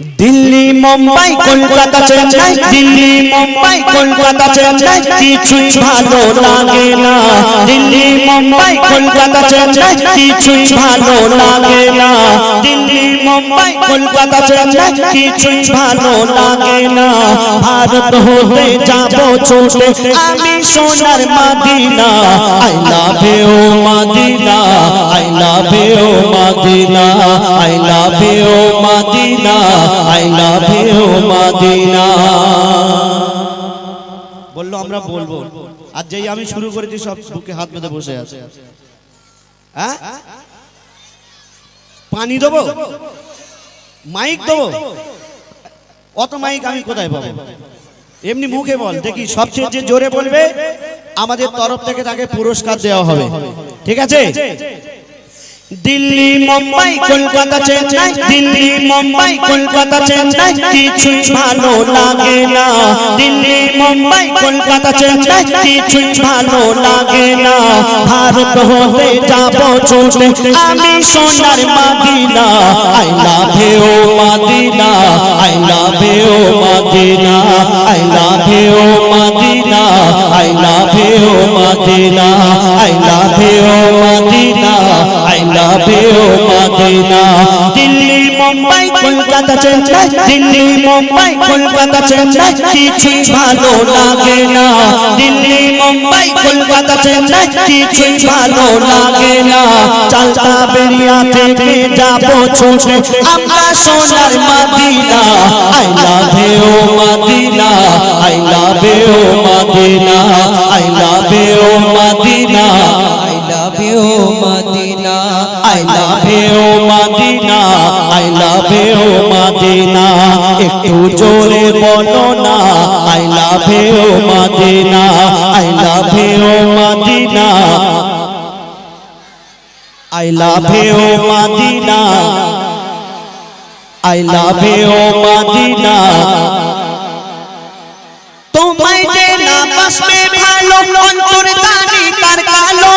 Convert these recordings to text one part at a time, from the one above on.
দিল্লি মুম্বাই কলকাতা চেন্নাই। দিল্লি মুম্বাই কলকাতা চেন্নাই। কিছুই ভালো লাগে না। দিল্লি মুম্বাই কলকাতা চেন্নাই। কিছুই ভালো লাগে না। দিল্লি মুম্বাই কলকাতা চেন্নাই কিছুই ভালো লাগে না ভারত হতে যাব ছুটে আমি সোনার Medina I love you Medina I love you Medina I love you Medina I love you Medina বলল আমরা বলব আর যেই আমি শুরু করেছি সব বুকে হাত বেঁধে বসে আছে হ্যাঁ পানি দেবো মাইক দেবো। অত মাইক আমি কোথায় পাবো? এমনি মুখে বল দেখি সবচেয়ে যে জোরে বলবে আমাদের তরফ থেকে তাকে পুরস্কার দেওয়া হবে। ঠিক আছে? দিল্লি, মুম্বাই, কলকাতা, চেন্নাই, দিল্লি, মুম্বাই, কলকাতা, চেন্নাই, কিছুই ভালো লাগে না। দিল্লি, মুম্বাই, কলকাতা, চেন্নাই, কিছুই ভালো লাগে না। ভারত হতে যাব ছুটে, আমি সোনার Medina. I love you Medina. I love you Medina. I love you you Medina. Delhi, Mumbai, Kolkata, Chennai. Delhi, Mumbai, Kolkata, Chennai. কিছুই ভালো লাগে না। দিল্লি, মুম্বাই, কলকাতা, চেন্নাই। কিছুই ভালো লাগে না। চালতা বেরিয়া থেকে যাব ছুটে। আমরা সোনার Medina. I love you Medina. I love you Medina. I love you Medina. Love you Medina একটু জোরে বলো না, I love you Medina I love you Medina I love you Medina I love you Medina তোমায় যে না বাসবে ভালো অন্তর দানি তার কালো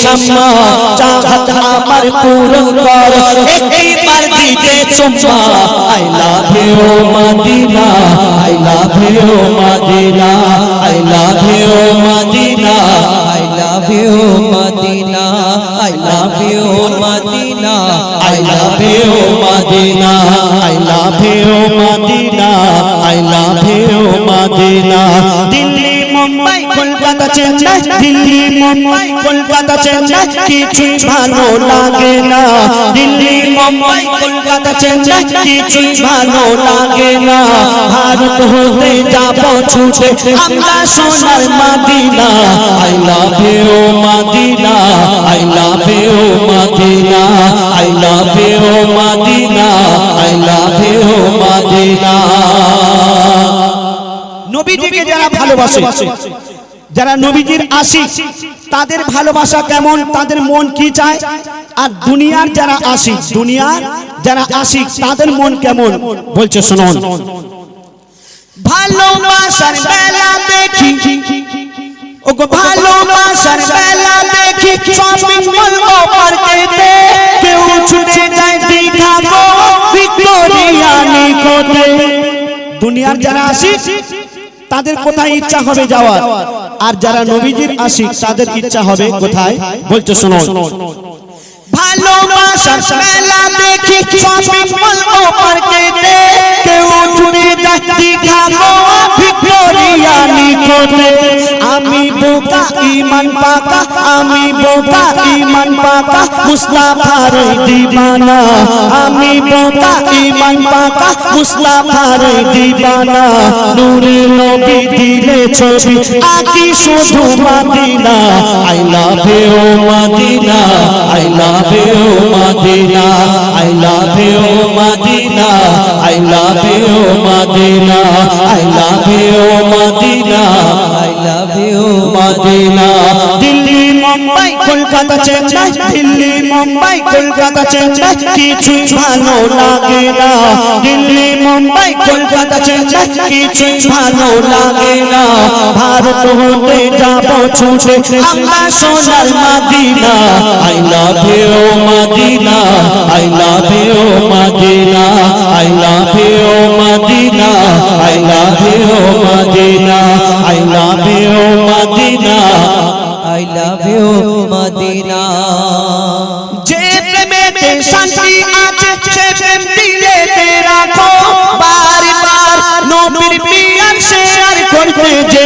শামা চাহত আমার পূরণ কর একবার দিতে চুম্মা I love you Medina I love you Medina I love you Medina I love you, Madina. I love you, Madina. I love you Madina I love you Madina I love you Madina Delhi Mumbai Kolkata Chennai, Delhi, Mumbai, Kolkata Chennai, কিছুই ভালো লাগে না। দিল্লি, মুম্বাই, কলকাতা চেন্নাই, কিছুই ভালো লাগে না। ভারত হতে যাব ছুটে আমরা সোনার Medina. I love you, Medina. I love you, Medina. I love you, Medina. I love you, Medina. নবীজিকে যারা ভালোবাসে যারা নবীজির আশিক তাদের ভালোবাসা কেমন? তাদের মন কি চায়? আর দুনিয়ার যারা আশিক দুনিয়ার যারা আশিক তাদের মন কেমন? বলছে শুনুন। ভালোবাসার বেলা দেখি। ওগো ভালোবাসার বেলা দেখি। শপিং মল ও মার্কেটে কেউ ছুটে যায় দীঘা গো ভিক্টোরিয়া নিকটে। দুনিয়ার যারা আশিক তাদের কোথায় ইচ্ছা হবে যাওয়ার? আর যারা নবীজির আশিক তাদের ইচ্ছা হবে কোথায়? বলছো শোনো। ভালোবাসার কেউ ইমান পাকা, আমি বোকা, ইমান পাকা, মুস্তাফার দিবানা। আমি বোকা, ইমান পাকা, মুস্তাফার দিবানা। নূরে নবী দিলে ছবি আকি শুধু Medina. I love you Medina, I love you Medina. I love you Medina, I love you Medina. I love you Medina. Love you Medina Delhi, Mumbai, Kolkata, Chennai, Delhi, Mumbai, Kolkata, Chennai, কিছুই ভালো লাগে না। দিল্লি, মুম্বাই, কলকাতা, চেন্নাই, কিছুই ভালো লাগে না। ভারত হতে যাব ছুটে আমরা সোনার Medina. I love you Medina, I love you Medina, I love you Medina, I love you Medina.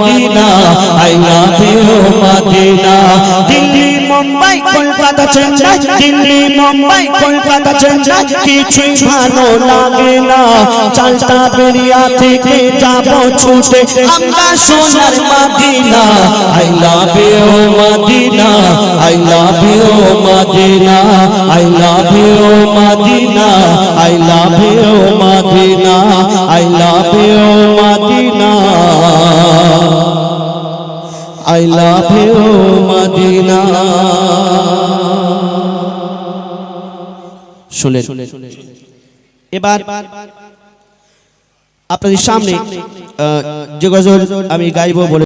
Medina, I love you Medina. Delhi, Mumbai, Kolkata, Chennai, Delhi, Mumbai, Kolkata, Chennai, কিছুই ভালো লাগে না। চালটা বেরিয়া থেকে যাব ছুটে আমরা সোনার Medina. I love you Medina. I love you Medina. I love you Medina. I love you Medina. I love you Medina. I love you Medina. শুনে এবার আপনাদের সামনে যে গজল আমি গাইবো বলে